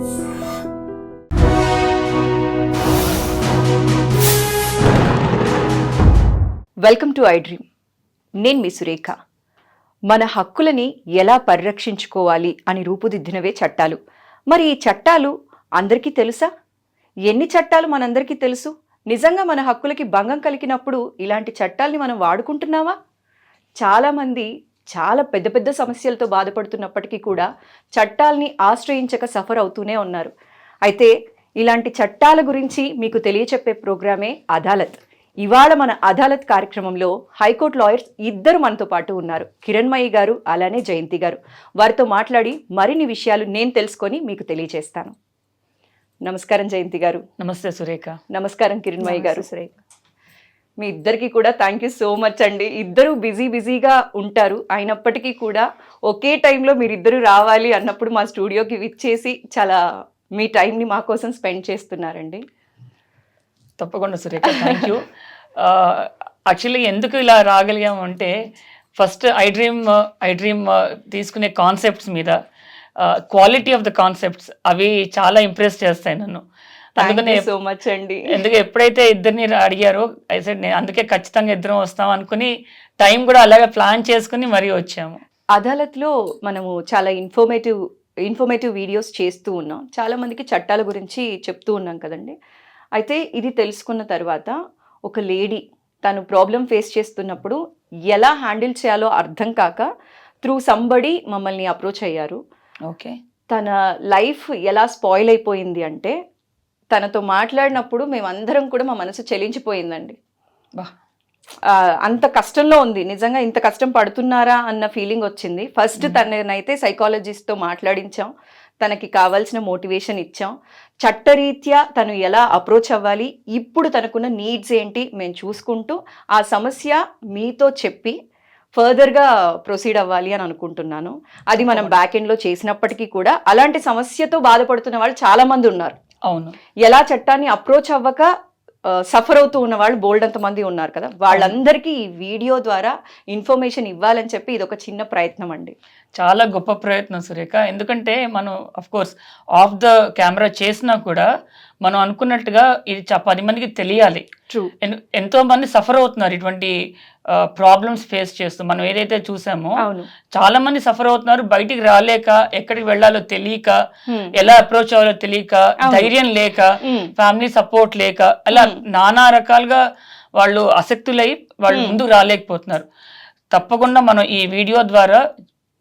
Welcome to I dream నేను మీ సురేఖ. మన హక్కులని ఎలా పరిరక్షించుకోవాలి అని రూపుదిద్దినవే చట్టాలు. మరి ఈ చట్టాలు అందరికీ తెలుసా? ఎన్ని చట్టాలు మనందరికీ తెలుసు? నిజంగా మన హక్కులకి భంగం కలిగినప్పుడు ఇలాంటి చట్టాల్ని మనం వాడుకుంటున్నావా చాలామంది చాలా పెద్ద పెద్ద సమస్యలతో బాధపడుతున్నప్పటికీ కూడా చట్టాల్ని ఆశ్రయించక సఫర్ అవుతూనే ఉన్నారు. అయితే ఇలాంటి చట్టాల గురించి మీకు తెలియచెప్పే ప్రోగ్రామే అదాలత్. ఇవాళ మన అదాలత్ కార్యక్రమంలో హైకోర్టు లాయర్స్ ఇద్దరు మనతో పాటు ఉన్నారు. కిరణ్మయి గారు అలానే జయంతి గారు. వారితో మాట్లాడి మరిన్ని విషయాలు నేను తెలుసుకొని మీకు తెలియజేస్తాను నమస్కారం జయంతి గారు. నమస్తే సురేఖ. నమస్కారం కిరణ్మయి గారు. మీ ఇద్దరికి కూడా థ్యాంక్ యూ సో మచ్ అండి. ఇద్దరు బిజీ బిజీగా ఉంటారు. అయినప్పటికీ కూడా ఒకే టైంలో మీరిద్దరు రావాలి అన్నప్పుడు మా స్టూడియోకి విచ్చేసి చాలా మీ టైంని మా కోసం స్పెండ్ చేస్తున్నారండి. తప్పకుండా సురేఖ థ్యాంక్ యూ యాక్చువల్లీ ఎందుకు ఇలా రాగలిగాము అంటే first I dream I dream తీసుకునే కాన్సెప్ట్స్ మీద క్వాలిటీ ఆఫ్ ద కాన్సెప్ట్స్ అవి చాలా ఇంప్రెస్ చేస్తాయి నన్ను. అందుకనే సో మచ్ అండి. ఎందుకు ఎప్పుడైతే ఇద్దరిని అడిగారో అయితే అందుకే ఖచ్చితంగా ఇద్దరం వస్తాం అనుకుని టైం కూడా అలాగే ప్లాన్ చేసుకుని మరీ వచ్చాము. అదాలత్లో మనము చాలా ఇన్ఫర్మేటివ్ ఇన్ఫర్మేటివ్ వీడియోస్ చేస్తూ ఉన్నాం. చాలా మందికి చట్టాల గురించి చెప్తూ ఉన్నాం కదండి. అయితే ఇది తెలుసుకున్న తర్వాత ఒక లేడీ తను ప్రాబ్లం ఫేస్ చేస్తున్నప్పుడు ఎలా హ్యాండిల్ చేయాలో అర్థం కాక త్రూ సంబడి మమ్మల్ని అప్రోచ్ అయ్యారు. ఓకే. తన లైఫ్ ఎలా స్పాయిల్ అయిపోయింది అంటే తనతో మాట్లాడినప్పుడు మేమందరం కూడా మా మనసు చెలించిపోయిందండి. అంత కష్టంలో ఉంది. నిజంగా ఇంత కష్టం పడుతున్నారా అన్న ఫీలింగ్ వచ్చింది. ఫస్ట్ తననైతే సైకాలజిస్ట్తో మాట్లాడించాం. తనకి కావాల్సిన మోటివేషన్ ఇచ్చాం. చట్టరీత్యా తను ఎలా అప్రోచ్ అవ్వాలి? ఇప్పుడు తనకున్న నీడ్స్ ఏంటి? మేము చూసుకుంటూ ఆ సమస్య మీతో చెప్పి ఫర్దర్గా ప్రొసీడ్ అవ్వాలి అని అనుకుంటున్నాను. అది మనం బ్యాక్ ఎండ్లో చేసినప్పటికీ కూడా అలాంటి సమస్యతో బాధపడుతున్న వాళ్ళు చాలా మంది ఉన్నారు. అవును. ఎలా చట్టాన్ని అప్రోచ్ అవ్వక సఫర్ అవుతూ ఉన్న వాళ్ళు బోల్డ్ అంత మంది ఉన్నారు కదా. వాళ్ళందరికీ ఈ వీడియో ద్వారా ఇన్ఫర్మేషన్ ఇవ్వాలని చెప్పి ఇది ఒక చిన్న ప్రయత్నం అండి. చాలా గొప్ప ప్రయత్నం సురేఖ. ఎందుకంటే మనం of course off the camera చేసినా కూడా మనం అనుకున్నట్టుగా ఇది పది మందికి తెలియాలి. ఎంతో మంది సఫర్ అవుతున్నారు ఇటువంటి ప్రాబ్లమ్స్ ఫేస్ చేస్తూ మనం ఏదైతే చూసామో చాలా మంది సఫర్ అవుతున్నారు బయటికి రాలేక ఎక్కడికి వెళ్ళాలో తెలియక. ఎలా అప్రోచ్ అవ్వాలో తెలియక. ధైర్యం లేక. ఫ్యామిలీ సపోర్ట్ లేక అలా. నానా రకాలుగా వాళ్ళు ఆసక్తులై వాళ్ళు. ముందుకు రాలేకపోతున్నారు తప్పకుండా మనం ఈ వీడియో ద్వారా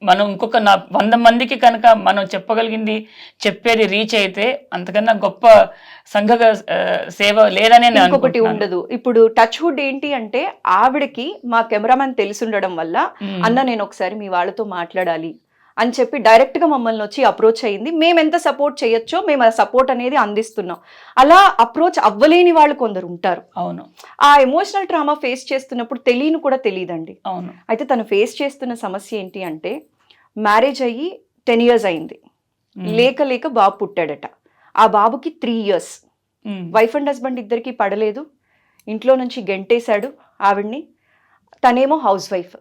మనం ఇంకొక నా వంద మందికి కనుక మనం చెప్పగలిగింది చెప్పేది రీచ్ అయితే అంతకన్నా గొప్ప సంఘ సేవ లేదనే ఇంకొకటి అనుకుంటున్నాను. ఉండదు ఇప్పుడు టచ్ వుడ్ ఏంటి అంటే ఆవిడకి మా కెమెరామెన్ తెలిసుండడం వల్ల Hmm. అన్న నేను ఒకసారి మీ వాళ్ళతో మాట్లాడాలి అని చెప్పి డైరెక్ట్గా మమ్మల్ని వచ్చి అప్రోచ్ అయ్యింది. మేము ఎంత సపోర్ట్ చేయొచ్చో మేము ఆ సపోర్ట్ అనేది అందిస్తున్నాం. అలా అప్రోచ్ అవ్వలేని వాళ్ళు కొందరు ఉంటారు. అవును. ఆ ఎమోషనల్ ట్రామా ఫేస్ చేస్తున్నప్పుడు తెలియని కూడా తెలియదండి. అవును. అయితే తను ఫేస్ చేస్తున్న సమస్య ఏంటి అంటే మ్యారేజ్ అయ్యి టెన్ ఇయర్స్ అయింది. లేక లేక బాబు పుట్టాడట. ఆ బాబుకి three years. Wife and husband ఇద్దరికి పడలేదు. ఇంట్లో నుంచి గెంటేశాడు ఆవిడ్ని. తనేమో హౌస్ వైఫ్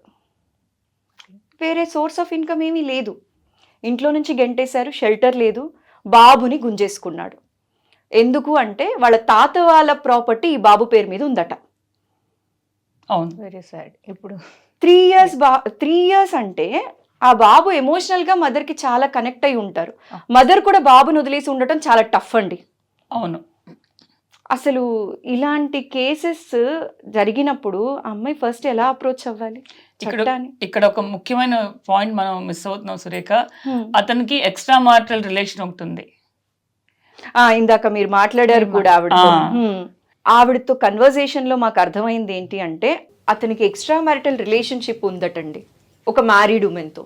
వేరే సోర్స్ ఆఫ్ ఇన్కమ్ ఏమీ లేదు. ఇంట్లో నుంచి గెంటేశారు షెల్టర్ లేదు బాబుని గుంజేసుకున్నాడు. ఎందుకు అంటే వాళ్ళ తాత వాళ్ళ ప్రాపర్టీ ఈ బాబు పేరు మీద ఉందట. అవును. వెరీ సాడ్ ఇప్పుడు త్రీ ఇయర్స్ బా త్రీ ఇయర్స్ అంటే ఆ బాబు ఎమోషనల్గా మదర్కి చాలా కనెక్ట్ అయి ఉంటారు. మదర్ కూడా బాబుని వదిలేసి ఉండటం చాలా టఫ్ అండి. అవును. అసలు ఇలాంటి కేసెస్ జరిగినప్పుడు అమ్మాయి ఫస్ట్ ఎలా అప్రోచ్ అవ్వాలి? ఇక్కడ ఒక ముఖ్యమైన పాయింట్ మనం మిస్ అవుతున్నాం సురేఖ. అతనికి ఎక్స్ట్రా మారిటల్ రిలేషన్ ఆ, ఇందాక మీరు మాట్లాడారు కూడా ఆవిడతో. ఆ. హ్మ్. ఆవిడతో కన్వర్జేషన్లో మాకు అర్థమైంది ఏంటి అంటే అతనికి ఎక్స్ట్రా మ్యారిటల్ రిలేషన్షిప్ ఉందటండి. ఒక మ్యారీడ్ ఉమెన్తో.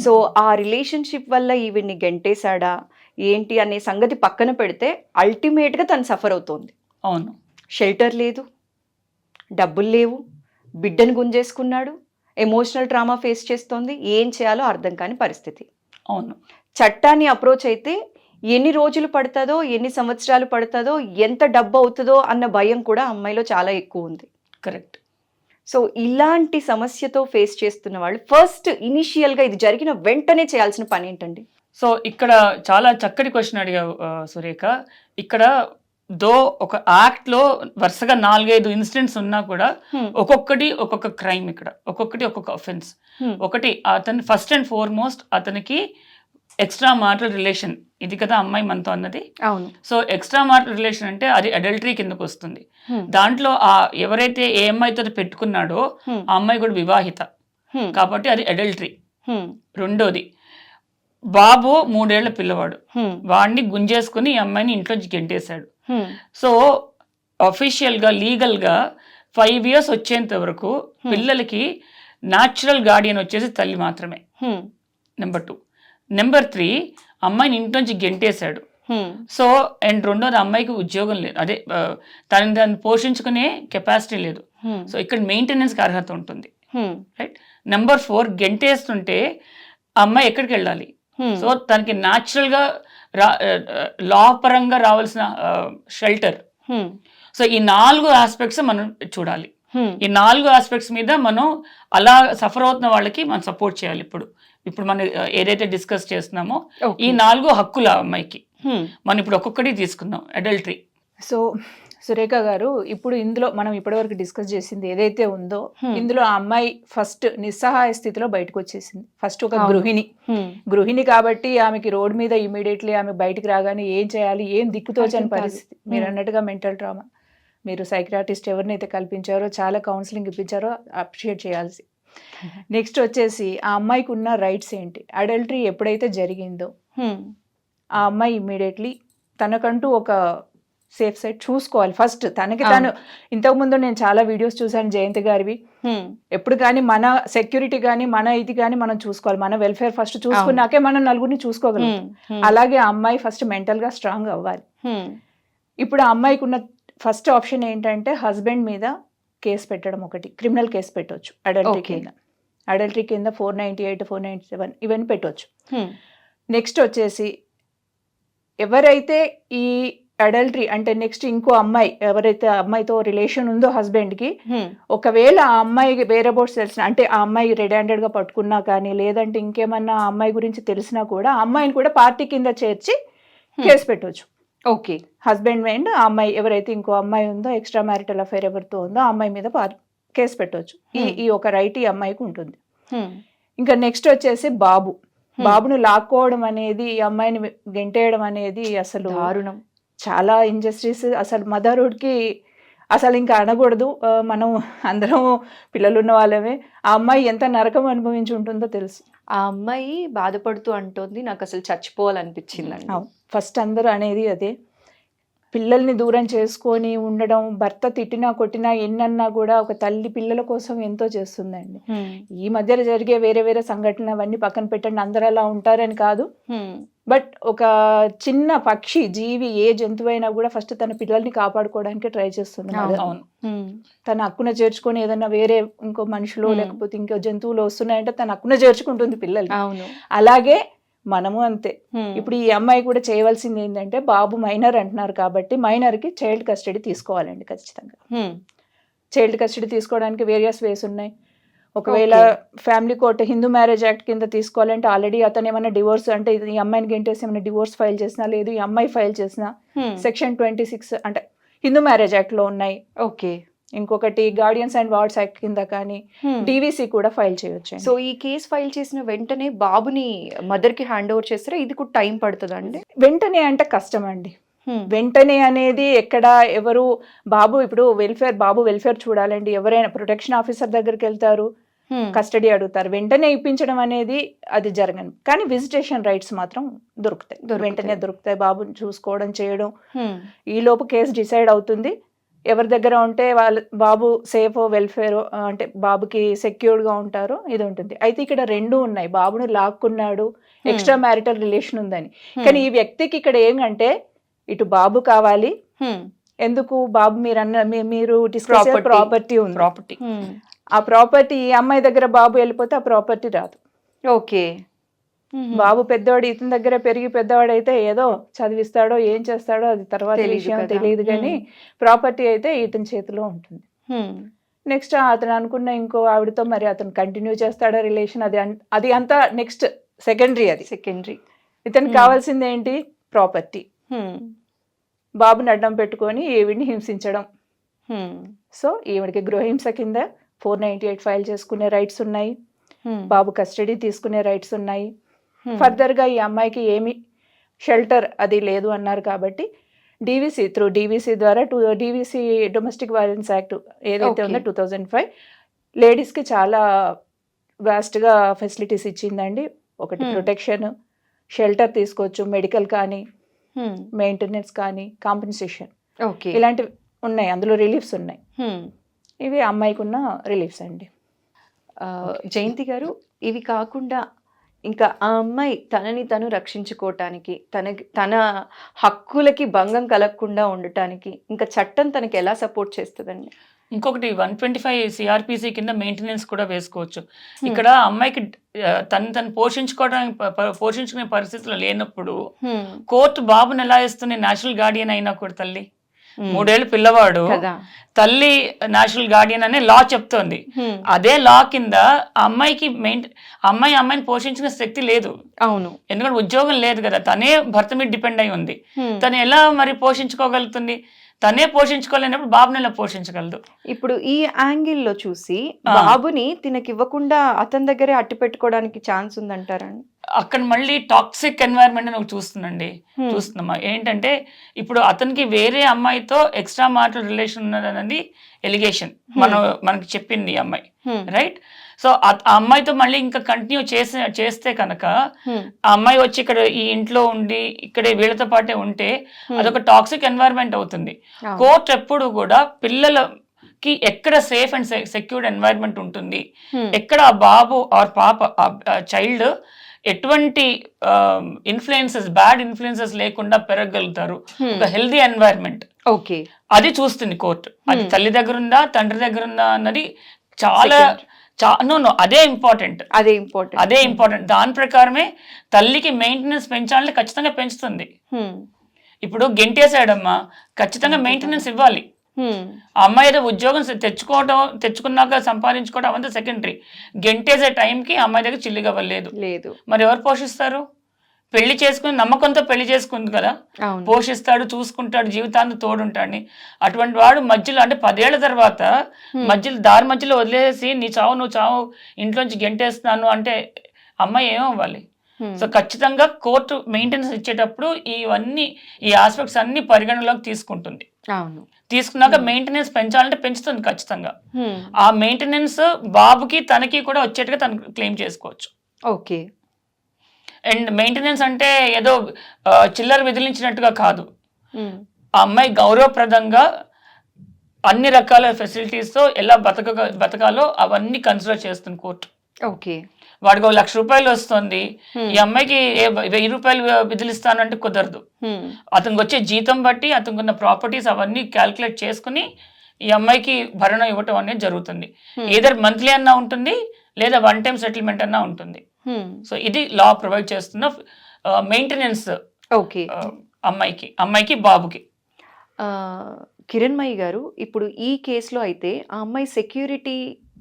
సో ఆ రిలేషన్షిప్ వల్ల ఈవిడ్ని గెంటేశాడా? ఏంటి అనే సంగతి పక్కన పెడితే అల్టిమేట్గా తను సఫర్ అవుతోంది. అవును. షెల్టర్ లేదు డబ్బులు లేవు బిడ్డను గుంజేసుకున్నాడు ఎమోషనల్ ట్రామా ఫేస్ చేస్తోంది ఏం చేయాలో అర్థం కాని పరిస్థితి. అవును. చట్టాన్ని అప్రోచ్ అయితే ఎన్ని రోజులు పడుతుందో ఎన్ని సంవత్సరాలు పడుతుందో ఎంత డబ్బు అవుతుందో అన్న భయం కూడా అమ్మాయిలో చాలా ఎక్కువ ఉంది. కరెక్ట్ సో ఇలాంటి సమస్యతో ఫేస్ చేస్తున్న వాళ్ళు ఫస్ట్ ఇనిషియల్గా ఇది జరిగిన వెంటనే చేయాల్సిన పని ఏంటండి? సో ఇక్కడ చాలా చక్కటి క్వశ్చన్ అడిగావు సురేఖ ఇక్కడ దో ఒక యాక్ట్లో వరుసగా నాలుగైదు ఇన్సిడెంట్స్ ఉన్నా కూడా. ఒక్కొక్కటి ఒక్కొక్క క్రైమ్ ఇక్కడ ఒక్కొక్కటి ఒక్కొక్క అఫెన్స్. ఒకటి అతను ఫస్ట్ అండ్ ఫార్మోస్ట్ అతనికి ఎక్స్ట్రా మాటల్ రిలేషన్ ఇది కదా అమ్మాయి మనతో అన్నది అవును సో ఎక్స్ట్రా మాటల్ రిలేషన్ అంటే అది అడల్టరీ కిందకు వస్తుంది. దాంట్లో ఆ ఎవరైతే ఏ అమ్మాయితో పెట్టుకున్నాడో. ఆ అమ్మాయి కూడా వివాహిత. కాబట్టి అది అడల్టరీ. రెండోది బాబు మూడేళ్ళ పిల్లవాడు. వాడిని గుంజేసుకుని ఈ అమ్మాయిని ఇంట్లోంచి గెంటేశాడు. సో అఫీషియల్గా లీగల్గా ఫైవ్ ఇయర్స్ వచ్చేంత వరకు పిల్లలకి న్యాచురల్ గార్డియన్ వచ్చేసి తల్లి మాత్రమే. నెంబర్ టూ నెంబర్ త్రీ అమ్మాయిని ఇంట్లోంచి గెంటేశాడు. సో అండ్ రెండోది అమ్మాయికి ఉద్యోగం లేదు అదే తనని దాన్ని పోషించుకునే కెపాసిటీ లేదు. సో ఇక్కడ మెయింటెనెన్స్కి అర్హత ఉంటుంది. రైట్ నెంబర్ ఫోర్ గెంటేస్తుంటే అమ్మాయి ఎక్కడికి వెళ్ళాలి. సో తనకి న్యాచురల్గా రా లా పరంగా రావాల్సిన షెల్టర్ Hmm. సో ఈ నాలుగు ఆస్పెక్ట్స్ మనం చూడాలి Hmm. ఈ నాలుగు ఆస్పెక్ట్స్ మీద మనం అలా సఫర్ అవుతున్న వాళ్ళకి మనం సపోర్ట్ చేయాలి ఇప్పుడు ఇప్పుడు మనం ఏదైతే డిస్కస్ చేస్తున్నామో. ఈ నాలుగు హక్కుల అమ్మాయికి Hmm. మనం ఇప్పుడు ఒక్కొక్కటి తీసుకుందాం అడల్టరీ సో సురేఖ గారు ఇప్పుడు ఇందులో మనం ఇప్పటివరకు డిస్కస్ చేసింది ఏదైతే ఉందో. ఇందులో ఆ అమ్మాయి ఫస్ట్ నిస్సహాయ స్థితిలో బయటకు వచ్చేసింది ఫస్ట్ ఒక. గృహిణి. గృహిణి కాబట్టి ఆమెకి రోడ్ మీద ఇమీడియట్లీ ఆమె బయటికి రాగానే ఏం చేయాలి ఏం దిక్కుతోచని. పరిస్థితి మీరు. అన్నట్టుగా మెంటల్ డ్రామా మీరు సైక్రాటిస్ట్ ఎవరినైతే కల్పించారో చాలా కౌన్సిలింగ్ ఇప్పించారో అప్రిషియేట్ చేయాల్సి నెక్స్ట్ వచ్చేసి ఆ అమ్మాయికి ఉన్న రైట్స్ ఏంటి అడల్టరీ ఎప్పుడైతే జరిగిందో. ఆ అమ్మాయి ఇమ్మీడియట్లీ తనకంటూ ఒక సేఫ్ సైడ్ చూసుకోవాలి ఫస్ట్ తనకి. తను ఇంతకుముందు నేను చాలా వీడియోస్ చూశాను జయంతి గారివి. ఎప్పుడు కానీ మన సెక్యూరిటీ కానీ మన ఇది కానీ మనం చూసుకోవాలి మన వెల్ఫేర్ ఫస్ట్ చూసుకున్నాకే మనం నలుగురిని చూసుకోగలం. అలాగే అమ్మాయి ఫస్ట్ మెంటల్గా స్ట్రాంగ్ అవ్వాలి. ఇప్పుడు ఆ అమ్మాయికి ఉన్న ఫస్ట్ ఆప్షన్ ఏంటంటే హస్బెండ్ మీద కేసు పెట్టడం ఒకటి క్రిమినల్ కేసు పెట్టవచ్చు అడల్టరీ. కింద అడల్టరీ కింద four ninety eight four ninety seven ఇవన్నీ పెట్టవచ్చు. నెక్స్ట్ వచ్చేసి ఎవరైతే ఈ అడల్టరీ అంటే నెక్స్ట్ ఇంకో అమ్మాయి ఎవరైతే అమ్మాయితో రిలేషన్ ఉందో హస్బెండ్కి Hmm. ఒకవేళ ఆ అమ్మాయి వేరే బోర్డ్స్ తెలిసిన అంటే ఆ అమ్మాయి రెడ్ హ్యాండెడ్గా పట్టుకున్నా కానీ లేదంటే ఇంకేమన్నా ఆ అమ్మాయి గురించి తెలిసినా కూడా ఆ అమ్మాయిని కూడా పార్టీ కింద చేర్చి కేసు పెట్టవచ్చు Okay. హస్బెండ్ అండ్ ఆ అమ్మాయి ఎవరైతే ఇంకో అమ్మాయి ఉందో ఎక్స్ట్రా మ్యారిటల్ అఫైర్ ఎవరితో ఉందో ఆ అమ్మాయి మీద కేసు పెట్టవచ్చు ఈ. ఈ ఒక రైట్ ఈ అమ్మాయికి ఉంటుంది. ఇంకా నెక్స్ట్ వచ్చేసి బాబు బాబును లాక్కోవడం అనేది ఈ అమ్మాయిని గెంటేయడం అనేది అసలు దారుణం చాలా ఇంజస్టిస్ అసలు మదర్హుడ్కి అసలు ఇంకా అనకూడదు. మనం అందరం పిల్లలు ఉన్న వాళ్ళమే. ఆ అమ్మాయి ఎంత నరకం అనుభవించి ఉంటుందో తెలుసు. ఆ అమ్మాయి బాధపడుతూ అంటోంది నాకు అసలు చచ్చిపోవాలనిపించిందండి. ఫస్ట్ అందరూ అనేది అదే. పిల్లల్ని దూరం చేసుకొని ఉండడం భర్త తిట్టినా కొట్టినా ఎన్నన్నా కూడా ఒక తల్లి పిల్లల కోసం ఎంతో చేస్తుందండి. ఈ మధ్య జరిగే వేరే వేరే సంఘటనలు అవన్నీ పక్కన పెట్టండి. అందరూ అలా ఉంటారని కాదు. బట్ ఒక చిన్న పక్షి జీవి ఏ జంతువైనా కూడా ఫస్ట్ తన పిల్లల్ని కాపాడుకోవడానికి ట్రై చేస్తుంది అవును. తన హక్కున చేర్చుకొని ఏదైనా వేరే ఇంకో మనుషులు. లేకపోతే ఇంకో జంతువులు వస్తున్నాయంటే తన హక్కున చేర్చుకుంటుంది పిల్లల్ని అవును అలాగే మనము అంతే. ఇప్పుడు ఈ అమ్మాయి కూడా చేయవలసింది ఏంటంటే బాబు మైనర్ అంటున్నారు కాబట్టి మైనర్కి చైల్డ్ కస్టడీ తీసుకోవాలండి ఖచ్చితంగా. చైల్డ్ కస్టడీ తీసుకోవడానికి వేరియస్ వేస్ ఉన్నాయి ఒకవేళ family court Hindu marriage act కింద తీసుకోవాలంటే ఆల్రెడీ అతను ఏమైనా డివోర్స్ అంటే ఈ అమ్మాయిని గెంటేసి ఏమైనా డివోర్స్ ఫైల్ చేసినా లేదు ఈ అమ్మాయి ఫైల్ చేసినా Hmm. సెక్షన్ ట్వంటీ సిక్స్ అంటే హిందూ మ్యారేజ్ యాక్ట్లో ఉన్నాయి ఓకే ఇంకొకటి గార్డియన్స్ అండ్ వార్డ్స్ యాక్ట్ కింద కానీ Hmm. డీవీసీ కూడా ఫైల్ చేయొచ్చు సో ఈ కేసు ఫైల్ చేసిన వెంటనే బాబుని మదర్కి హ్యాండ్ ఓవర్ చేస్తారా ఇది కూడా టైం పడుతుందండి వెంటనే అంటే కష్టం అండి Hmm. వెంటనే అనేది ఎక్కడ ఎవరు బాబు ఇప్పుడు వెల్ఫేర్ బాబు వెల్ఫేర్ చూడాలండి ఎవరైనా ప్రొటెక్షన్ ఆఫీసర్ దగ్గరికి వెళ్తారు Hmm. కస్టడీ అడుగుతారు. వెంటనే ఇప్పించడం అనేది అది జరగను. కానీ విజిటేషన్ రైట్స్ మాత్రం దొరుకుతాయి. వెంటనే దొరుకుతాయి. బాబుని చూసుకోవడం చేయడం. ఈ లోపు కేసు డిసైడ్ అవుతుంది. ఎవరి దగ్గర ఉంటే వాళ్ళ బాబు సేఫ్ వెల్ఫేర్ అంటే బాబుకి సెక్యూర్డ్గా ఉంటారో ఇది ఉంటుంది. అయితే ఇక్కడ రెండు ఉన్నాయి. బాబును లాక్కున్నాడు. ఎక్స్ట్రా మ్యారిటల్ రిలేషన్ ఉందని. కానీ ఈ వ్యక్తికి ఇక్కడ ఏంటంటే ఇటు బాబు కావాలి. ఎందుకు? బాబు మీరు అన్న మీరు. ప్రాపర్టీ ఉంది. ప్రాపర్టీ. ఆ ప్రాపర్టీ ఈ అమ్మాయి దగ్గర బాబు వెళ్ళిపోతే ఆ ప్రాపర్టీ రాదు ఓకే. బాబు పెద్దవాడు ఇతని దగ్గర పెరిగి పెద్దవాడు అయితే ఏదో చదివిస్తాడో ఏం చేస్తాడో అది తర్వాత విషయం. తెలియదు కానీ ప్రాపర్టీ అయితే ఇతని చేతిలో ఉంటుంది. నెక్స్ట్ అతను అనుకున్న ఇంకో ఆవిడతో మరి అతను కంటిన్యూ చేస్తాడా రిలేషన్ అది అది అంతా నెక్స్ట్ సెకండరీ అది సెకండరీ ఇతనికి. కావాల్సింది ఏంటి ప్రాపర్టీ. బాబుని అడ్డం పెట్టుకొని ఈవిడ్ని హింసించడం. సో ఈవిడికి గృహహింస కింద ఫోర్ నైంటీ ఎయిట్ ఫైల్ చేసుకునే రైట్స్ ఉన్నాయి హ్మ్. బాబు కస్టడీ తీసుకునే రైట్స్ ఉన్నాయి. ఫర్దర్గా ఈ అమ్మాయికి ఏమి షెల్టర్ అది లేదు అన్నారు కాబట్టి డీవీసీ త్రూ డీవీసీ ద్వారా to DVC domestic violence act ఏదైతే. ఉందో టూ థౌజండ్ ఫైవ్ లేడీస్కి చాలా వాస్ట్గా ఫెసిలిటీస్ ఇచ్చిందండి ఒకటి Hmm. ప్రొటెక్షన్ షెల్టర్ తీసుకోవచ్చు మెడికల్ కానీ. మెయింటెనెన్స్ కానీ కాంపెన్సేషన్ ఓకే ఇలాంటివి ఉన్నాయి అందులో రిలీఫ్స్ ఉన్నాయి. ఇవి అమ్మాయికి ఉన్న రిలీఫ్స్ అండి. జయంతి గారు ఇవి కాకుండా ఇంకా ఆ అమ్మాయి తనని తను రక్షించుకోవటానికి తన తన హక్కులకి భంగం కలగకుండా ఉండటానికి ఇంకా చట్టం తనకి ఎలా సపోర్ట్ చేస్తుందండి? ఇంకొకటి వన్ ట్వంటీ ఫైవ్ సిఆర్పిసి కింద మెయింటెనెన్స్ కూడా వేసుకోవచ్చు. ఇక్కడ అమ్మాయికి తను తను పోషించుకోవడానికి పోషించుకునే పరిస్థితులు లేనప్పుడు హ్మ్. కోర్టు బాబుని ఎలా ఇస్తుంది నేషనల్ గార్డియన్ అయినా కూడా తల్లి. మూడేళ్ళు పిల్లవాడు. తల్లి నేషనల్ గార్డియన్ అనే లా చెప్తోంది. హ్మ్. అదే లా కింద అమ్మాయికి మెయిన్ అమ్మాయి అమ్మాయిని పోషించిన శక్తి లేదు. అవును. ఎందుకంటే ఉద్యోగం లేదు కదా. తనే భర్త మీద డిపెండ్ అయి ఉంది. హ్మ్. తను ఎలా మరి పోషించుకోగలుగుతుంది? తనే పోషించుకోలేనప్పుడు బాబుని ఎలా పోషించగలదు ఇప్పుడు ఈ యాంగిల్లో చూసి. బాబుని తినకి ఇవ్వకుండా అతని దగ్గరే అట్టి పెట్టుకోవడానికి ఛాన్స్ ఉందంటారండి అక్కడ మళ్ళీ టాక్సిక్ ఎన్వైరన్మెంట్ అని చూస్తుందండి. చూస్తున్నామా? ఏంటంటే ఇప్పుడు అతనికి వేరే అమ్మాయితో ఎక్స్ట్రా మాటల్ రిలేషన్ ఉన్నదన్నది ఎలిగేషన్. మనం మనకి చెప్పింది అమ్మాయి. రైట్? సో ఆ అమ్మాయితో మళ్ళీ ఇంకా కంటిన్యూ చేసే చేస్తే కనుక. ఆ అమ్మాయి వచ్చి ఇక్కడ ఈ ఇంట్లో ఉండి ఇక్కడే వీళ్ళతో పాటే ఉంటే. అదొక టాక్సిక్ ఎన్వైరన్మెంట్ అవుతుంది. కోర్ట్ ఎప్పుడు కూడా పిల్లలకి ఎక్కడ సేఫ్ అండ్ సెక్యూర్డ్ ఎన్వైరన్మెంట్ ఉంటుంది. ఎక్కడ ఆ బాబు ఆర్ పాప చైల్డ్ ఎటువంటి ఇన్ఫ్లుయెన్సెస్ బ్యాడ్ ఇన్ఫ్లుయెన్సెస్ లేకుండా పెరగలుగుతారు. ఒక హెల్దీ ఎన్వైరన్మెంట్ ఓకే అది చూస్తుంది కోర్టు అది. తల్లి దగ్గర ఉందా తండ్రి దగ్గర ఉందా అన్నది చాలా నో నో అదే ఇంపార్టెంట్ అదే ఇంపార్టెంట్ అదే ఇంపార్టెంట్ దాని ప్రకారమే తల్లికి మెయింటెనెన్స్ పెంచాలని ఖచ్చితంగా పెంచుతుంది. ఇప్పుడు గెంటేసాడమ్మా ఖచ్చితంగా మెయింటెనెన్స్ ఇవ్వాలి. ఆ అమ్మాయి ఏదో ఉద్యోగం తెచ్చుకోవడం తెచ్చుకున్నాక సంపాదించుకోవడం అవంతా సెకండరీ గెంటేసే టైంకి అమ్మాయి దగ్గర చిల్లిగా లేదు లేదు. మరి ఎవరు పోషిస్తారు? పెళ్ళి చేసుకుని నమ్మకంతో పెళ్ళి చేసుకుంది కదా. పోషిస్తాడు చూసుకుంటాడు జీవితాంతం తోడుంటాడని అటువంటి వాడు మధ్యలో అంటే పదేళ్ళ తర్వాత మధ్యలో దారి మధ్యలో వదిలేసి నీ చావు నువ్వు చావు ఇంట్లోంచి గెంటేస్తున్నాను అంటే అమ్మాయి ఏమవ్వాలి. సో ఖచ్చితంగా కోర్టు మెయింటెనెన్స్ ఇచ్చేటప్పుడు ఇవన్నీ ఈ ఆస్పెక్ట్స్ అన్ని పరిగణలోకి తీసుకుంటుంది. అవును. తీసుకున్నాక మెయింటెనెన్స్ పెంచాలంటే పెంచుతుంది ఖచ్చితంగా. ఆ మెయింటెనెన్స్ బాబుకి తనకి కూడా వచ్చేట్టుగా తను క్లెయిమ్ చేసుకోవచ్చు. ఓకే. అండ్ మెయింటెనెన్స్ అంటే ఏదో చిల్లర విదిలించినట్టుగా కాదు హ్మ్. ఆ అమ్మాయి గౌరవప్రదంగా అన్ని రకాల ఫెసిలిటీస్తో ఎలా బతక బతకాలో అవన్నీ కన్సిడర్ చేస్తుంది కోర్టు ఓకే వాడికి ఒక లక్ష రూపాయలు వస్తుంది Hmm. ఈ అమ్మాయికి వెయ్యి రూపాయలు విధిలిస్తానంటే కుదరదు హ్మ్. అతనికి వచ్చే జీతం బట్టి అతనికి ఉన్న ప్రాపర్టీస్ అవన్నీ క్యాల్కులేట్ చేసుకుని ఈ అమ్మాయికి భరణం ఇవ్వటం అనేది జరుగుతుంది Hmm. ఏదర్ మంత్లీ అన్నా ఉంటుంది లేదా వన్ టైం సెటిల్మెంట్ అన్నా ఉంటుంది. సో ఇది లా ప్రొవైడ్ చేస్తున్న మెయింటెనెన్స్ ఓకే అమ్మాయికి అమ్మాయికి బాబుకి. ఆ, కిరణ్మయి గారు ఇప్పుడు ఈ కేసులో అయితే ఆ అమ్మాయి సెక్యూరిటీ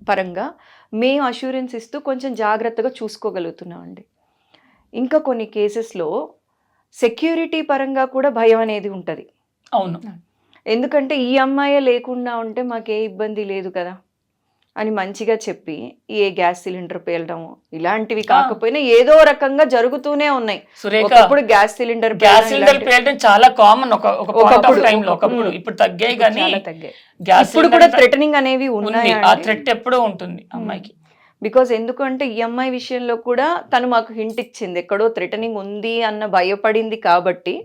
పరంగా మేము అష్యూరెన్స్ ఇస్తూ కొంచెం జాగ్రత్తగా చూసుకోగలుగుతున్నాం అండి ఇంకా కొన్ని కేసెస్లో సెక్యూరిటీ పరంగా కూడా భయం అనేది ఉంటుంది. అవును. ఎందుకంటే ఈ అమ్మాయే లేకుండా ఉంటే మాకే ఇబ్బంది లేదు కదా. అని మంచిగా చెప్పి ఏ గ్యాస్ సిలిండర్ పేలడం ఇలాంటివి కాకపోయినా ఏదో రకంగా జరుగుతూనే ఉన్నాయి. ఒకప్పుడు గ్యాస్ సిలిండర్ గ్యాస్ సిలిండర్ పేలడం చాలా కామన్ ఒక ఒకప్పుడు. ఇప్పుడు తగ్గాయి కానీ గ్యాస్ ఇప్పుడు కూడా థ్రెటనింగ్ అనేవి ఉన్నాయా ఆ థ్రెట్ ఎప్పుడూ ఉంటుంది అమ్మాయికి. బికాజ్ ఎందుకంటే ఈ అమ్మాయి విషయంలో కూడా తను మాకు హింట్ ఇచ్చింది. ఎక్కడో థ్రెటనింగ్ ఉంది అన్న భయపడింది కాబట్టి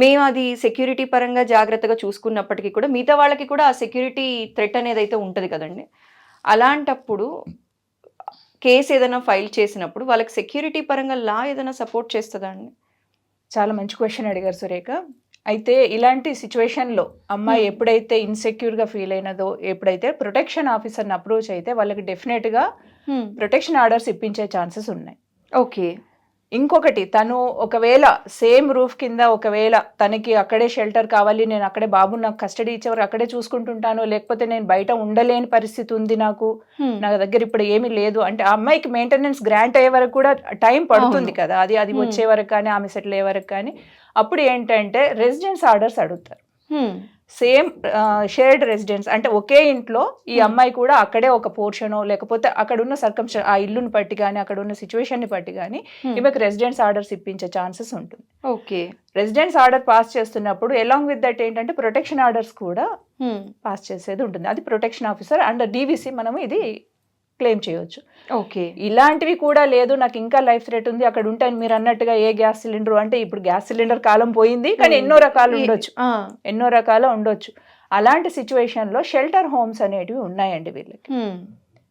మేము అది సెక్యూరిటీ పరంగా జాగ్రత్తగా చూసుకున్నప్పటికీ కూడా మిగతా వాళ్ళకి కూడా ఆ సెక్యూరిటీ థ్రెట్ అనేది అయితే ఉంటుంది కదండి. అలాంటప్పుడు కేసు ఏదైనా ఫైల్ చేసినప్పుడు వాళ్ళకి సెక్యూరిటీ పరంగా లా ఏదైనా సపోర్ట్ చేస్తుందా అండి? చాలా మంచి క్వశ్చన్ అడిగారు సురేఖ. అయితే ఇలాంటి సిచ్యువేషన్లో అమ్మాయి Hmm. ఎప్పుడైతే ఇన్సెక్యూర్గా ఫీల్ అయినదో ఎప్పుడైతే ప్రొటెక్షన్ ఆఫీసర్ని అప్రోచ్ అయితే వాళ్ళకి డెఫినెట్గా ప్రొటెక్షన్ ఆర్డర్స్ ఇప్పించే ఛాన్సెస్ ఉన్నాయి. ఓకే ఇంకొకటి తను ఒకవేళ సేమ్ రూఫ్ కింద ఒకవేళ తనకి అక్కడే షెల్టర్ కావాలి నేను అక్కడే బాబు నాకు కస్టడీ ఇచ్చేవారు అక్కడే చూసుకుంటుంటాను లేకపోతే నేను బయట ఉండలేని పరిస్థితి ఉంది నాకు. నా దగ్గర ఇప్పుడు ఏమీ లేదు అంటే ఆ అమ్మాయికి మెయింటెనెన్స్ గ్రాంట్ అయ్యే వరకు కూడా టైం పడుతుంది. కదా అది అది. వచ్చే వరకు కానీ ఆమె సెటిల్ అయ్యే వరకు కానీ అప్పుడు ఏంటంటే రెసిడెన్స్ ఆర్డర్స్ అడుగుతారు. సేమ్ షేర్డ్ రెసిడెన్స్ అంటే ఒకే ఇంట్లో ఈ Hmm. అమ్మాయి కూడా అక్కడే ఒక పోర్షనో లేకపోతే అక్కడ ఉన్న సర్కంస్ ఆ ఇల్లుని బట్టి కానీ అక్కడ ఉన్న సిచ్యువేషన్ని బట్టి కానీ హ్మ్. ఈమెకు రెసిడెన్స్ ఆర్డర్స్ ఇప్పించే ఛాన్సెస్ ఉంటుంది ఓకే రెసిడెన్స్ ఆర్డర్ పాస్ చేస్తున్నప్పుడు అలాంగ్ విత్ దట్ ఏంటంటే ప్రొటెక్షన్ ఆర్డర్స్ కూడా. పాస్ చేసేది ఉంటుంది అది ప్రొటెక్షన్ ఆఫీసర్ అండ్ డీవీసీ మనం ఇది క్లెయిమ్ చేయొచ్చు. ఓకే. ఇలాంటివి కూడా లేదు నాకు ఇంకా లైఫ్ థ్రెట్ ఉంది అక్కడ ఉంటే మీరు అన్నట్టుగా ఏ గ్యాస్ సిలిండర్ అంటే ఇప్పుడు గ్యాస్ సిలిండర్ కాలం పోయింది కానీ ఎన్నో రకాలు ఉండొచ్చు. ఎన్నో రకాల ఉండొచ్చు. అలాంటి సిచ్యువేషన్లో షెల్టర్ హోమ్స్ అనేటివి ఉన్నాయండి వీళ్ళకి.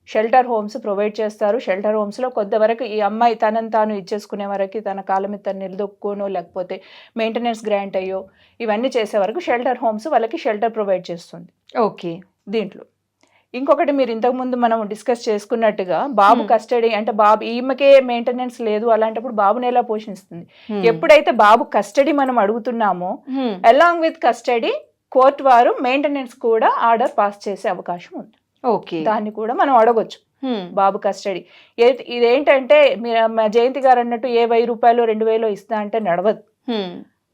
షెల్టర్ హోమ్స్ ప్రొవైడ్ చేస్తారు. షెల్టర్ హోమ్స్లో కొంతవరకు ఈ అమ్మాయి తనని తాను ఇచ్చేసుకునే వరకు తన కాలం మీద తను నిలదొక్కునో లేకపోతే మెయింటెనెన్స్ గ్రాంట్ అయ్యో ఇవన్నీ చేసే వరకు షెల్టర్ హోమ్స్ వాళ్ళకి షెల్టర్ ప్రొవైడ్ చేస్తుంది. ఓకే. దీంట్లో. ఇంకొకటి మీరు ఇంతకుముందు మనం డిస్కస్ చేసుకున్నట్టుగా బాబు Hmm. కస్టడీ అంటే బాబు ఈమెకే మెయింటెనెన్స్ లేదు అలాంటప్పుడు బాబుని ఎలా పోషిస్తుంది హ్మ్. ఎప్పుడైతే బాబు కస్టడీ మనం అడుగుతున్నామో. అలాంగ్ విత్ కస్టడీ కోర్ట్ వారు మెయింటెనెన్స్ కూడా ఆర్డర్ పాస్ చేసే అవకాశం ఉంది ఓకే దాన్ని కూడా మనం అడగొచ్చు హ్మ్. బాబు కస్టడీ ఇదేంటంటే జయంతి గారు అన్నట్టు ఏ వెయ్యి రూపాయలు రెండు వేలు ఇస్తా అంటే నడవదు.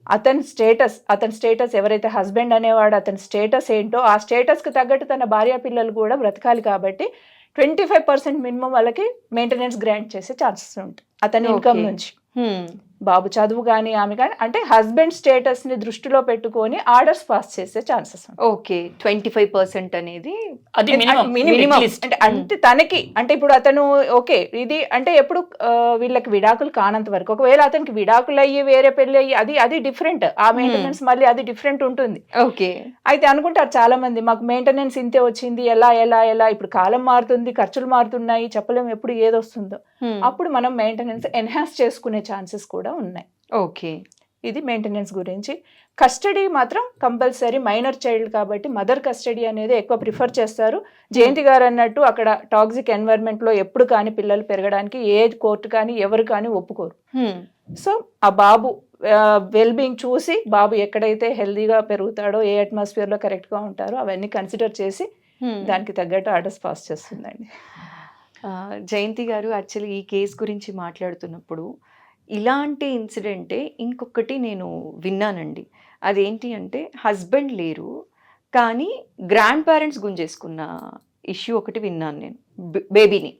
అతని స్టేటస్ అతని స్టేటస్ ఎవరైతే హస్బెండ్ అనేవాడు అతని స్టేటస్ ఏంటో ఆ స్టేటస్కి తగ్గట్టు తన భార్య పిల్లలు కూడా బ్రతకాలి కాబట్టి ట్వంటీ ఫైవ్ పర్సెంట్ మినిమం వాళ్ళకి మెయింటెనెన్స్ గ్రాంట్ చేసే ఛాన్సెస్ ఉంటాయి అతని ఇన్కమ్. నుంచి హ్మ్. బాబు చదువు కానీ ఆమె కానీ అంటే హస్బెండ్ స్టేటస్ని దృష్టిలో పెట్టుకొని ఆర్డర్స్ పాస్ చేసే chances okay twenty five percent అనేది అది మినిమం. అంటే అంటే తనకి అంటే ఇప్పుడు అతను ఓకే ఇది అంటే ఎప్పుడు వీళ్ళకి విడాకులు కానంత వరకు ఒకవేళ అతనికి విడాకులు అయ్యి వేరే పెళ్ళి అయ్యి అది అది డిఫరెంట్ ఆ మెయింటెనెన్స్ మళ్ళీ అది డిఫరెంట్ ఉంటుంది. ఓకే. అయితే అనుకుంటారు చాలా మంది మాకు మెయింటెనెన్స్ ఇంతే వచ్చింది ఎలా ఎలా ఎలా ఇప్పుడు కాలం మారుతుంది ఖర్చులు మారుతున్నాయి చెప్పలేము ఎప్పుడు ఏది వస్తుందో హ్మ్. అప్పుడు మనం మెయింటెనెన్స్ ఎన్హాన్స్ చేసుకునే ఛాన్సెస్ కూడా ఉన్నాయి. ఓకే. ఇది మెయింటెనెన్స్ గురించి. కస్టడీ మాత్రం కంపల్సరీ మైనర్ చైల్డ్ కాబట్టి మదర్ కస్టడీ అనేది ఎక్కువ ప్రిఫర్ చేస్తారు. జయంతి గారు అన్నట్టు అక్కడ టాక్సిక్ ఎన్వైర్న్మెంట్లో ఎప్పుడు కానీ పిల్లలు పెరగడానికి ఏ కోర్టు కానీ ఎవరు కానీ ఒప్పుకోరు. సో ఆ బాబు వెల్ బీయింగ్ చూసి బాబు ఎక్కడైతే హెల్దీగా పెరుగుతాడో ఏ అట్మాస్ఫియర్లో కరెక్ట్గా ఉంటారో అవన్నీ కన్సిడర్ చేసి. దానికి తగ్గట్టు ఆర్డర్స్ పాస్ చేస్తుందండి. జయంతి గారు యాక్చువల్లీ ఈ కేసు గురించి మాట్లాడుతున్నప్పుడు ఇలాంటి ఇన్సిడెంటే ఇంకొకటి నేను విన్నానండి. అదేంటి అంటే హస్బెండ్ లేరు కానీ గ్రాండ్ పేరెంట్స్ గుంజేసుకున్న ఇష్యూ ఒకటి విన్నాను నేను బేబీని.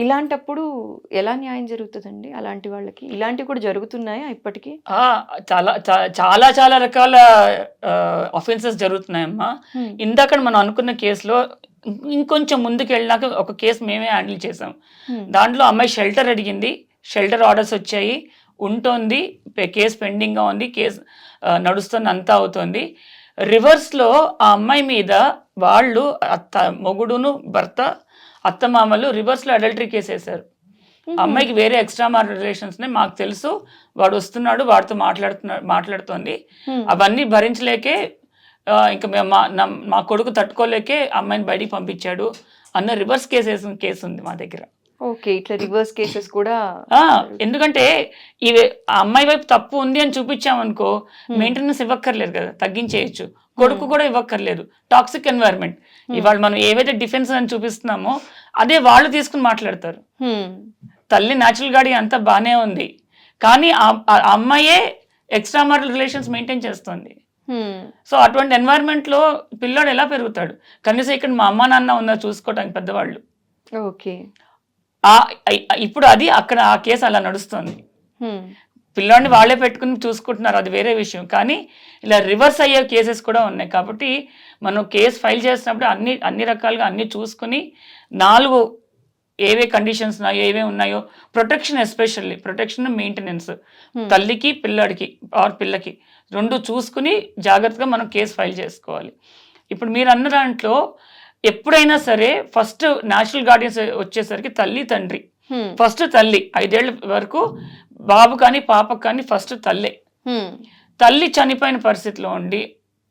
ఇలాంటప్పుడు ఎలా న్యాయం జరుగుతుందండి అలాంటి వాళ్ళకి? ఇలాంటివి కూడా జరుగుతున్నాయా ఇప్పటికీ? చాలా చాలా చాలా రకాల అఫెన్సెస్ జరుగుతున్నాయమ్మా. ఇందాక మనం అనుకున్న కేసులో ఇంకొంచెం ముందుకు వెళ్ళినాక ఒక కేసు మేమే హ్యాండిల్ చేసాం. దాంట్లో అమ్మాయి షెల్టర్ అడిగింది షెల్టర్ ఆర్డర్స్ వచ్చాయి. ఉంటుంది. కేసు పెండింగ్గా ఉంది. కేసు నడుస్తుంది అంతా అవుతుంది. రివర్స్లో ఆ అమ్మాయి మీద వాళ్ళు అత్త మొగుడును భర్త అత్తమామలు రివర్స్లో అడల్టరీ కేసు వేశారు అమ్మాయికి వేరే ఎక్స్ట్రా మార్ రిలేషన్స్ని మాకు తెలుసు. వాడు వస్తున్నాడు. వాడితో మాట్లాడుతున్నాడు మాట్లాడుతోంది. అవన్నీ భరించలేకే ఇంకా మేము మా మా కొడుకు తట్టుకోలేకే అమ్మాయిని బయటికి పంపించాడు అన్న రివర్స్ కేసు వేసిన కేసు ఉంది మా దగ్గర. ఓకే ఇట్లా రివర్స్ కేసెస్ కూడా ఎందుకంటే ఇవి అమ్మాయి వైపు తప్పు ఉంది అని చూపించామనుకో Hmm. మెయింటెనెన్స్ ఇవ్వక్కర్లేదు కదా తగ్గించేయచ్చు. కొడుకు కూడా ఇవ్వక్కర్లేదు. టాక్సిక్ ఎన్వైరన్మెంట్ ఇవాళ మనం ఏవైతే డిఫెన్స్ అని చూపిస్తున్నామో అదే వాళ్ళు తీసుకుని మాట్లాడతారు. హ్మ్. తల్లి న్యాచురల్ గాడి అంతా బాగానే ఉంది. కానీ అమ్మాయే ఎక్స్ట్రా మారల్ రిలేషన్స్ మెయింటైన్ చేస్తుంది. సో అటువంటి ఎన్వైరన్మెంట్లో పిల్లోడు ఎలా పెరుగుతాడు? కనీసం ఇక్కడ మా అమ్మ నాన్న ఉన్నారు చూసుకోవడానికి పెద్దవాళ్ళు. ఓకే. ఇప్పుడు అది అక్కడ ఆ కేసు అలా నడుస్తుంది. పిల్లోడిని వాళ్ళే పెట్టుకుని చూసుకుంటున్నారు అది వేరే విషయం. కానీ ఇలా రివర్స్ అయ్యే కేసెస్ కూడా ఉన్నాయి. కాబట్టి మనం కేసు ఫైల్ చేసినప్పుడు అన్ని అన్ని రకాలుగా అన్ని చూసుకుని నాలుగు ఏవే కండిషన్స్ ఉన్నాయో ఏవే ఉన్నాయో ప్రొటెక్షన్ ఎస్పెషల్లీ ప్రొటెక్షన్ మెయింటెనెన్స్. తల్లికి పిల్లాడికి ఆర్ పిల్లకి రెండు చూసుకుని జాగ్రత్తగా మనం కేసు ఫైల్ చేసుకోవాలి. ఇప్పుడు మీరు అన్న దాంట్లో ఎప్పుడైనా సరే ఫస్ట్ నేచురల్ గార్డియన్స్ వచ్చేసరికి తల్లి తండ్రి. ఫస్ట్ తల్లి ఐదేళ్ళ వరకు బాబు కానీ పాపకు కానీ ఫస్ట్ తల్లే. తల్లి చనిపోయిన పరిస్థితిలో ఉండి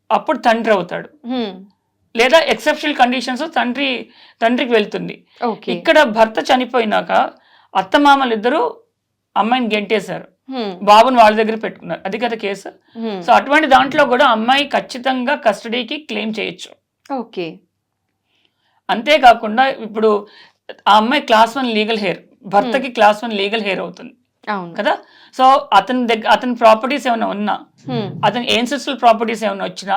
అప్పుడు తండ్రి అవుతాడు. లేదా ఎక్సెప్షనల్ కండిషన్స్ తండ్రి తండ్రికి వెళ్తుంది ఇక్కడ భర్త చనిపోయినాక అత్తమామలు ఇద్దరు అమ్మాయిని గెంటేశారు. బాబుని వాళ్ళ దగ్గర పెట్టుకున్నారు అది కదా కేసు. సో అటువంటి దాంట్లో కూడా అమ్మాయి ఖచ్చితంగా కస్టడీకి క్లెయిమ్ చేయొచ్చు ఓకే అంతేకాకుండా ఇప్పుడు ఆ అమ్మాయి క్లాస్ వన్ లీగల్ హెయిర్ భర్తకి క్లాస్ వన్ లీగల్ హెయిర్ అవుతుంది. అవును. కదా? సో అతని దగ్గర అతని ప్రాపర్టీస్ ఏమైనా ఉన్నా. అతని ఏన్సెస్ట్రల్ ప్రాపర్టీస్ ఏమైనా వచ్చినా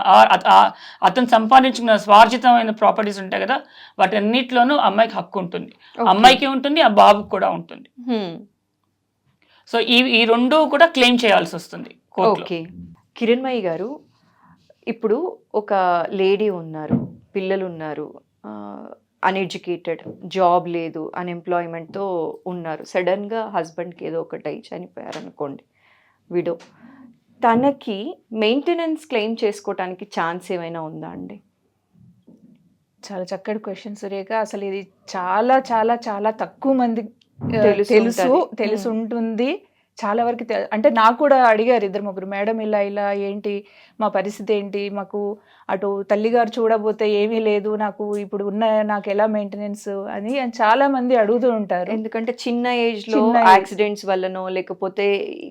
అతను సంపాదించుకున్న స్వార్జితమైన ప్రాపర్టీస్ ఉంటాయి కదా వాటి అన్నిటిలోనూ అమ్మాయికి హక్కు ఉంటుంది. అమ్మాయికి ఉంటుంది ఆ బాబుకి కూడా ఉంటుంది. సో ఈ ఈ రెండు కూడా క్లెయిమ్ చేయాల్సి వస్తుంది ఓకే. కిరణ్మయి గారు ఇప్పుడు ఒక లేడీ ఉన్నారు పిల్లలు ఉన్నారు అన్ఎడ్యుకేటెడ్ జాబ్ లేదు అన్ఎంప్లాయ్మెంట్తో ఉన్నారు. సడన్గా హస్బెండ్కి ఏదో ఒకటి చనిపోయారు అనుకోండి విడో తనకి మెయింటెనెన్స్ క్లెయిమ్ చేసుకోవటానికి ఛాన్స్ ఏమైనా ఉందా అండి? చాలా చక్కటి క్వశ్చన్ సురేఖ. అసలు ఇది చాలా చాలా చాలా తక్కువ మంది తెలుసు తెలుసు ఉంటది. చాలా వరకు అంటే నాకు కూడా అడిగారు ఇద్దరు ముగ్గురు మేడం ఇలా ఇలా ఏంటి మా పరిస్థితి ఏంటి మాకు అటు తల్లిగారు చూడబోతే ఏమీ లేదు నాకు ఇప్పుడు ఉన్న నాకు ఎలా మెయింటెనెన్స్ అని చాలా మంది అడుగుతూ ఉంటారు ఎందుకంటే చిన్న ఏజ్లో యాక్సిడెంట్స్ వల్లనో లేకపోతే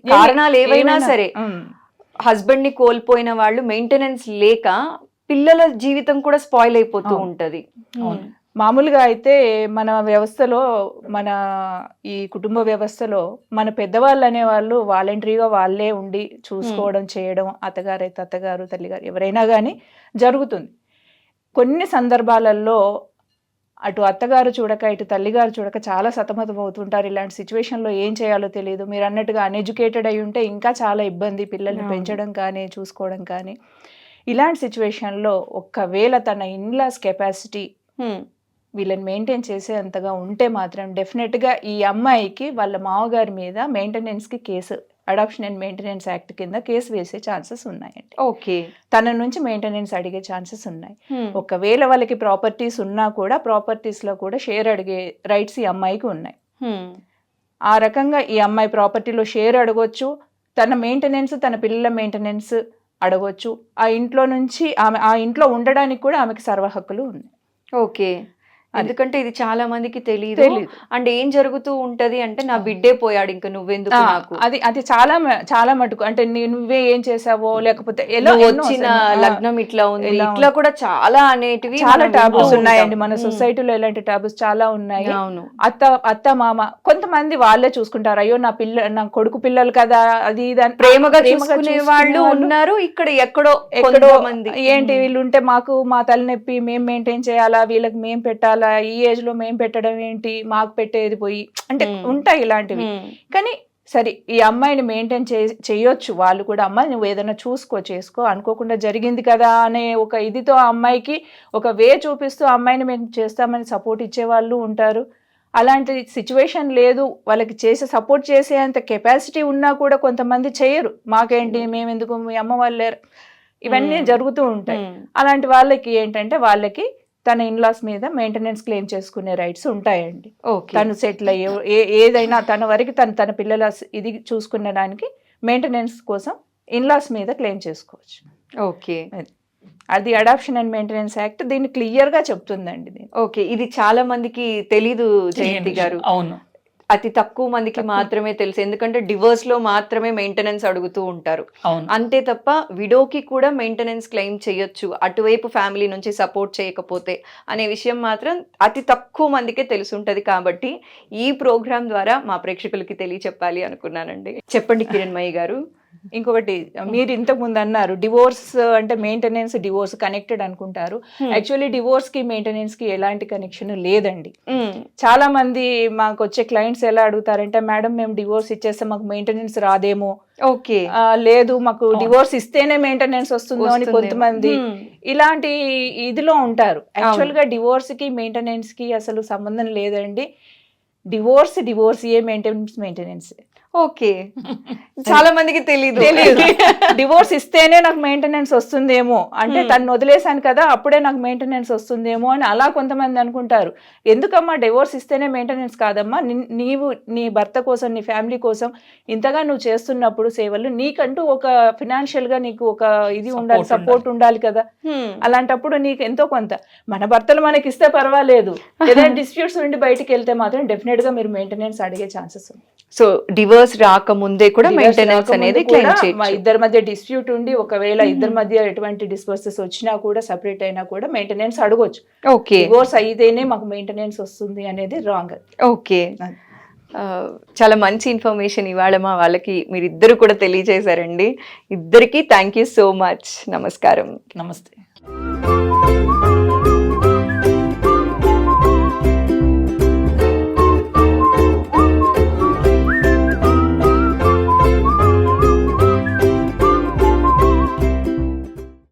కారణాలు ఏవైనా సరే. హస్బెండ్ని కోల్పోయిన వాళ్ళు మెయింటెనెన్స్ లేక పిల్లల జీవితం కూడా స్పాయిల్ అయిపోతూ. ఉంటది. మామూలుగా అయితే మన వ్యవస్థలో మన ఈ కుటుంబ వ్యవస్థలో మన పెద్దవాళ్ళు అనేవాళ్ళు వాలంటరీగా వాళ్ళే ఉండి చూసుకోవడం చేయడం అత్తగారు అయితే అత్తగారు తల్లిగారు ఎవరైనా కానీ జరుగుతుంది. కొన్ని సందర్భాలలో అటు అత్తగారు చూడక ఇటు తల్లిగారు చూడక చాలా సతమతం అవుతుంటారు. ఇలాంటి సిచ్యువేషన్లో ఏం చేయాలో తెలియదు మీరు అన్నట్టుగా అన్ఎడ్యుకేటెడ్ అయి ఉంటే ఇంకా చాలా ఇబ్బంది పిల్లల్ని. పెంచడం కానీ చూసుకోవడం కానీ. ఇలాంటి సిచ్యువేషన్లో ఒక్కవేళ తన ఇన్లాస్ కెపాసిటీ. వీళ్ళని మెయింటైన్ చేసే అంతగా ఉంటే మాత్రం డెఫినెట్గా ఈ అమ్మాయికి వాళ్ళ మామగారి మీద మెయింటెనెన్స్కి case adoption and maintenance act కింద కేసు వేసే ఛాన్సెస్ ఉన్నాయండి. ఓకే. తన నుంచి మెయింటెనెన్స్ అడిగే ఛాన్సెస్ ఉన్నాయి. ఒకవేళ వాళ్ళకి ప్రాపర్టీస్ ఉన్నా కూడా ప్రాపర్టీస్లో కూడా షేర్ అడిగే రైట్స్ ఈ అమ్మాయికి ఉన్నాయి. ఆ రకంగా ఈ అమ్మాయి ప్రాపర్టీలో షేర్ అడగొచ్చు తన మెయింటెనెన్స్ తన పిల్లల మెయింటెనెన్స్ అడగొచ్చు. ఆ ఇంట్లో నుంచి ఆమె ఆ ఇంట్లో ఉండడానికి కూడా ఆమెకి సర్వ హక్కులు ఉన్నాయి. ఓకే. ఎందుకంటే ఇది చాలా మందికి తెలియదు. అండ్ ఏం జరుగుతూ ఉంటది అంటే నా బిడ్డే పోయాడు ఇంకా నువ్వెందుకు నాకు? అది అది చాలా చాలా మటుకు. అంటే నువ్వే ఏం చేసావో లేకపోతే ఎలా వచ్చిన లగ్నం ఇట్లా ఉంది. ఇట్లా కూడా చాలా అనేటివి చాలా టాబూస్ ఉన్నాయండి. మన. సొసైటీలో ఇలాంటి టాబూస్ చాలా ఉన్నాయి. అవును. అత్త అత్త మామ కొంతమంది వాళ్ళే చూసుకుంటారు. అయ్యో నా పిల్ల నా కొడుకు పిల్లలు కదా అది ఇది అని. ప్రేమగా చూసుకునే వాళ్ళు ఉన్నారు ఇక్కడ ఎక్కడో ఎక్కడో మంది ఏంటి వీళ్ళు ఉంటే మాకు మా తలనొప్పి మేం మెయింటైన్ చేయాలా వీళ్ళకి మేం పెట్టాలా ఈ ఏజ్లో మేం పెట్టడం ఏంటి? మాకు పెట్టేది పోయి అంటే. ఉంటాయి ఇలాంటివి. కానీ సరే ఈ అమ్మాయిని మెయింటైన్ చే చేయొచ్చు. వాళ్ళు కూడా అమ్మాయి నువ్వు ఏదైనా చూసుకో చేసుకో. అనుకోకుండా జరిగింది కదా అనే ఒక ఇదితో ఆ అమ్మాయికి ఒక వే చూపిస్తూ అమ్మాయిని మేము చేస్తామని సపోర్ట్ ఇచ్చే వాళ్ళు ఉంటారు. అలాంటి సిచ్యువేషన్ లేదు. వాళ్ళకి చేసే సపోర్ట్ చేసే అంత కెపాసిటీ ఉన్నా కూడా కొంతమంది చేయరు. మాకేంటి? మేము. ఎందుకు మీ అమ్మ వాళ్ళు లేరు. ఇవన్నీ. జరుగుతూ ఉంటాయి. అలాంటి వాళ్ళకి ఏంటంటే వాళ్ళకి తన ఇన్లాస్ మీద మెయింటెనెన్స్ క్లెయిమ్ చేసుకునే రైట్స్ ఉంటాయండి. ఓకే తను సెటిల్ అయ్యే ఏదైనా తన వరకు తను తన పిల్లల ఇది చూసుకునే దానికి మెయింటెనెన్స్ కోసం ఇన్లాస్ మీద క్లెయిమ్ చేసుకోవచ్చు. ఓకే అది అడాప్షన్ అండ్ మెయింటెనెన్స్ యాక్ట్ దీన్ని క్లియర్గా చెప్తుందండి ఓకే ఇది చాలా మందికి తెలీదు జయంతి గారు. అవును. అతి తక్కువ మందికి మాత్రమే తెలుసు. ఎందుకంటే డివోర్స్లో మాత్రమే మెయింటెనెన్స్ అడుగుతూ ఉంటారు. అంతే తప్ప విడోకి కూడా మెయింటెనెన్స్ క్లెయిమ్ చేయొచ్చు. అటువైపు ఫ్యామిలీ నుంచి సపోర్ట్ చేయకపోతే అనే విషయం మాత్రం అతి తక్కువ మందికే తెలుసుంటది కాబట్టి ఈ ప్రోగ్రామ్ ద్వారా మా ప్రేక్షకులకి తెలియచెప్పాలి అనుకున్నానండి. చెప్పండి కిరణ్మయ్య గారు. ఇంకొకటి మీరు ఇంతకు ముందు అన్నారు డివోర్స్ అంటే మెయింటెనెన్స్ డివోర్స్ కనెక్టెడ్ అనుకుంటారు Hmm. యాక్చువల్లీ డివోర్స్కి మెయింటెనెన్స్కి ఎలాంటి కనెక్షన్ లేదండి మ్మ్. చాలా మంది మాకు వచ్చే క్లయింట్స్ ఎలా అడుగుతారంటే మేడం మేము డివోర్స్ ఇచ్చేస్తే మాకు మెయింటెనెన్స్ రాదేమో ఓకే లేదు మాకు. డివోర్స్ ఇస్తేనే మెయింటెనెన్స్ వస్తుందో అని. కొంతమంది మ్మ్. ఇలాంటి ఇదిలో ఉంటారు యాక్చువల్గా డివోర్స్కి మెయింటెనెన్స్కి అసలు సంబంధం లేదండి డివోర్స్ డివోర్స్ ఏ మెయింటెనెన్స్ మెయింటెనెన్స్ ఓకే. చాలా మందికి తెలీదు. తెలియదు డివోర్స్ ఇస్తేనే నాకు మెయింటెనెన్స్ వస్తుందేమో. అంటే. తను వదిలేశాను కదా అప్పుడే నాకు మెయింటెనెన్స్ వస్తుందేమో అని అలా కొంతమంది అనుకుంటారు. ఎందుకమ్మా డివోర్స్ ఇస్తేనే మెయింటెనెన్స్ కాదమ్మా? నీవు నీ భర్త కోసం నీ ఫ్యామిలీ కోసం ఇంతగా నువ్వు చేస్తున్నప్పుడు సేవలు నీకంటూ ఒక ఫినాన్షియల్గా నీకు ఒక ఇది ఉండాలి సపోర్ట్ ఉండాలి కదా. అలాంటప్పుడు నీకు ఎంతో కొంత. మన భర్తలు మనకి ఇస్తే పర్వాలేదు. ఏదైనా డిస్ప్యూట్స్ ఉండి బయటికి వెళ్తే మాత్రం డెఫినెట్గా మీరు మెయింటెనెన్స్ అడిగే ఛాన్సెస్ ఉంది సో డివోర్స్ రాకముందే కూడా మెయింటెనెన్స్ అనేది క్లెయిమ్ చేయొచ్చు. ఇద్దరి మధ్య డిస్ప్యూట్ ఉండి ఒకవేళ ఇద్దరి మధ్య ఎటువంటి డిస్పర్సెస్ వచ్చినా కూడా సపరేట్ అయినా కూడా మెయింటెనెన్స్ అడగొచ్చు. ఓకే డివోర్స్ అయితేనే మాకు మెయింటెనెన్స్ వస్తుంది అనేది రాంగ్ ఓకే చాలా మంచి ఇన్ఫర్మేషన్ ఇవాళ మా వాళ్ళకి మీరు ఇద్దరు కూడా తెలియజేశారండి. ఇద్దరికి థ్యాంక్ యూ సో మచ్ నమస్కారం. నమస్తే.